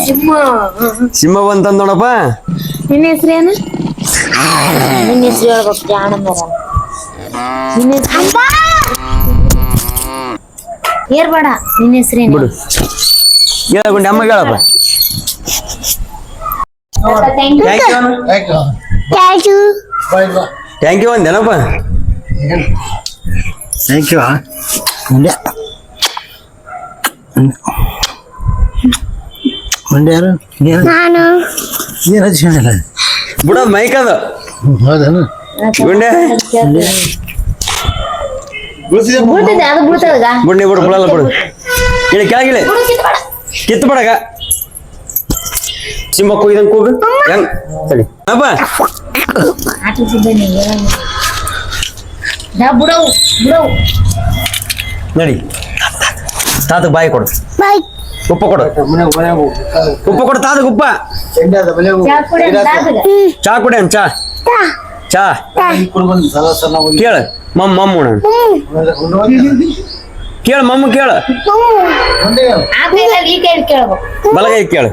ಸಿಂಹ ಸಿಂಹ. ಬಂತಂದ್ ನೋಡಪ್ಪ? ನಿನ್ನ ಹೆಸರೇನು ನಿನ್ನ ಹೆಸರು ಹೇಳ್ಬೇಕು ಜಾಣ ಮರ ನಿನ್ನ ಹೆಸರು ಏರ್ಬೇಡ ನಿನ್ನ ಹೆಸರೇನು ಬಿಡು. ಹೇಳಕೊಂಡು ಅಮ್ಮ ಹೇಳಪ್ಪ. Thank thank you thank you ಅಂದೇನಪ್ಪ thank you ಮುಂದೆ ಯಾರು? ನೀನು? ನಾನು. ಏನು ಹಚ್ಕೊಂಡಿಲ್ಲ? ಬಿಡೋದು ಮೈಕ್ ಅದು. ಹೌದನು? ಗುಂಡೆ. ಬಿಡ್ತದೆ ಅದು ಬಿಡ್ತದ ಗುಂಡೆ ಬಿಡು ಬಿಡಲ್ಲ ಬಿಡು. ಇಳಿ ಕೆಳಗಿಳಿ ಕಿತ್ತು ಬಿಡಗ ಸಿಂಹ ಕೂಗಿದಂಗೆ ಕೂಗು. ಹೆಂಗ್ ಸರಿ. ಅಪ್ಪ. ನಡಿ. ತಾತ ಬಾಯಿ ಕೊಡು. ಉಪ್ಪ ಕೊಡು. ಉಪ್ಪು ಕೊಡು ತಾತ ಉಪ್ಪ ಚಾ ಕುಡಿ ದಾದಗ. ಚಾ ಚಾ. ಕೇಳ ಮಮ್ಮ ಮಮ್ಮ ಕೇಳ ಮಮ್ಮ ಕೇಳ. ಬಲಗೈ ಕೇಳ.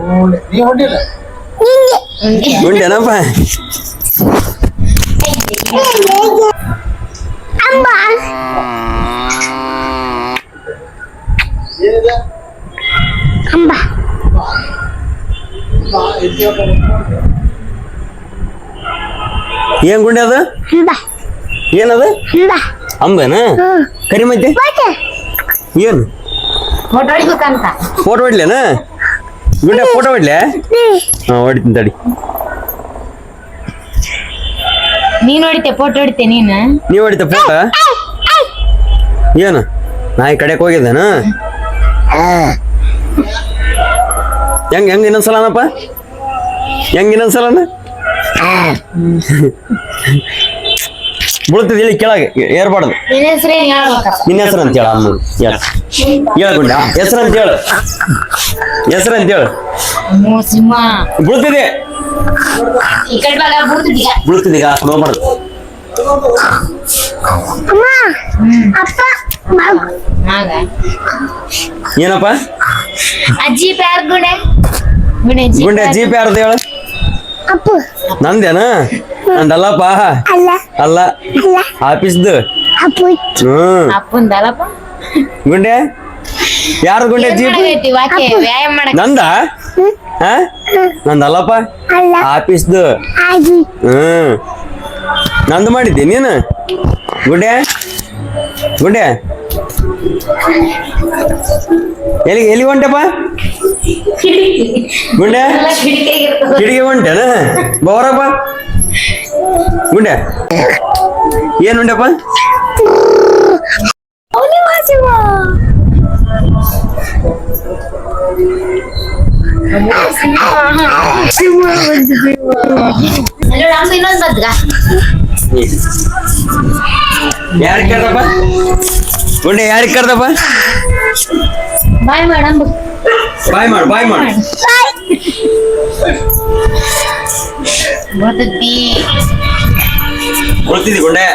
ಗುಂಡೆನಪ್ಪ. ಏನ್ ಗುಂಡೆ ಅದು? ಏನದು? ಅಂಬನ? ಕರಿ ಮತ್ತೆ ಏನು? ಫೋಟೋ ಹೊಡ್ಲೇನ? ಗುಂಡೆ ಫೋಟೋ ಹೊಡ್ಲೆ? ಹಾ ಹೊಡಿತೀನಿ ತಡಿ. ನೀನ್ ಹೊಡಿತೆ ಫೋಟೋ ಹೊಡಿತೆ ನೀನು? ನೀವ್ ಹೊಡಿತ ಫೋಟೋ? ಏನು? ನಾಯಿ ಕಡೆಕ್ ಹೋಗಿದ್ದೇನ? ಹೆಂಗ್ ಹೆಂಗ್ ಇನ್ನೊಂದ್ಸಲನಪ್ಪ ಹೆಂಗ್ ಸಲನ ಬೀಳ್ತದೆ ಇಲ್ಲಿ ಕೆಳಗೆ? ಏರ್ಬಾರ್ದು. ನಿನ್ನ ಹೆಸರು ಅಂತ ಹೇಳ ಅಮ್ಮ ಹೇಳ. ಹೇಳ ಹೆಸರು ಅಂತ ಹೇಳು. ಹೆಸರು ಅಂತ ಹೇಳು. ಬೀಳ್ತಿದೆ ಈ ಕಡೆ ಭಾಗ ಬಿಡ್ತಿದ್ಯಾ ಬೀಳ್ತಿದೆ ಈಗ ನೋಡ್ಬಾರ್ದು ಏನಪ್ಪ? ಅಜ್ಜಿ ಪ್ಯಾರ್ ಗುಣೆ ಗುಣೆ ಜಿ ಗುಂಡೆ ಜೀಪ್ ಯಾರ್ದು ಹೇಳು? ನಂದೇನ? ನಂದಲ್ಲಪ್ಪ ಅಲ್ಲ. ಆಫೀಸ್ದು? ಗುಂಡೆ? ಯಾರು ಗುಂಡೆ ಜೀಪ್? ನಂದ? ಹಾ? ನಂದಲ್ಲಪ್ಪ? ಆಫೀಸ್ದು? ಹ್ಮ್ ನಂದು ಮಾಡಿದ್ದೆ ನೀನು? ಗುಂಡೆ? ಗುಂಡೆ? ಎಲ್ಲಿ ಎಲ್ಲಿ ಹೊಂಟೆಪ್ಪ? ಗುಂಡೆ? ಕಿಡಿಗೆ ಹೊಂಟೆನ ಬವರಪ್ಪ? ಗುಂಡೆ? ಏನು ಉಂಡಪ್ಪ ಯಾರ ಕರ್ದಪ್ಪ ಗುಂಡೆ ಯಾರಿಗೆ ಕರ್ದಪ್ಪ ಬಾಯ್ ಮೇಡಮ್ ಬಾಯ್ ಮಾಡು ಬಾಯ್ ಮಾಡು. ಬರ್ತೈತಿ ಗೊತ್ತಿದಿ ಗುಂಡೆ.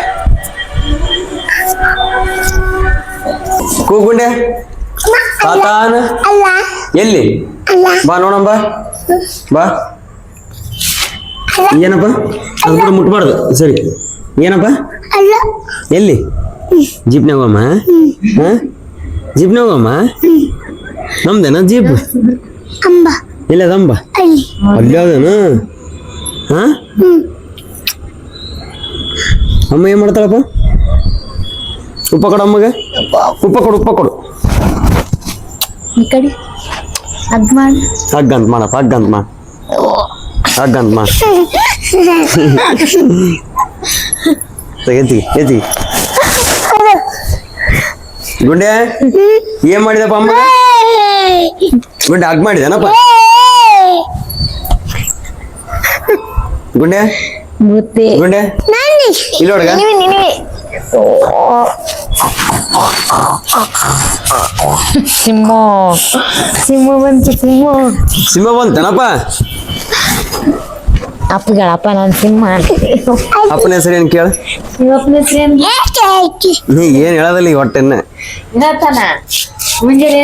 ಕೂ ತಾತಾನ. ಎಲ್ಲಿ? ಬಾ ನೋಡಮ್ಮ ಬಾ. ಬಾ. ಏನಪ್ಪ? ಅದು ಕೂಡ ಮುಟ್ಬಾರ್ದು. ಸರಿ. ಏನಪ್ಪ? ಎಲ್ಲಿ? ಜೀಪ್ನಾಗ ಹೋಗಮ್ಮ ಹಾ? ಜೀಪ್ನಾಗ ಹೋಗಮ್ಮ? ನಮ್ದೇನ ಜೀಪ್? ಇಲ್ಲ ಅದಂಬ ಅಲ್ಲಿ. ಯಾವ್ದೇನು? ಹಾ ಅಮ್ಮ ಏನ್ ಮಾಡ್ತಾಳಪ್ಪ? ಉಪ್ಪ ಕೊಡು ಅಮ್ಮಗೆ. ಉಪ್ಪ ಕೊಡು ಉಪ್ಪ ಕೊಡು. ಈ ಕಡೆ. ಅದ್ ಮಾಡಿ. ಹಗ್ಗ ಅಂತ ಮಾಡಪ್ಪ ಅಗ್ಗಂತ ಅಂತ ಮಾಡ. ಹಗ್ಗ ಅಂತ ಮಾಡ. ಎತ್ತಿ ಎತ್ತಿ ಗುಂಡೆ ಏನ್ ಮಾಡಿದಪ್ಪ ಅಮ್ಮ ಗುಂಡೆ ಹಗ್ ಮಾಡಿದನಪ್ಪ? ಗುಂಡೆ? ಮುತ್ತೆ ಗುಂಡೆ? ಇಲ್ಲ ಹುಡುಗ ಸಿಂಹ. ಸಿಂಹ ಬಂತು ಸಿಂಹ. ಸಿಂಹ ಬಂತೇನಪ್ಪ? ಅಪ್ಪಗಳಪ್ಪ ನಾನು ಸಿಂಹ ಅಪ್ಪನ ಹೆಸರು ಏನ್ ಕೇಳ. ಅಪ್ಪನ ಹೆಸರು ನೀ ಏನ್ ಹೇಳೋದಿಲ್ಲ ಈ ಹೊಟ್ಟೆನ್ನ. ಮುಂಜಾನೆ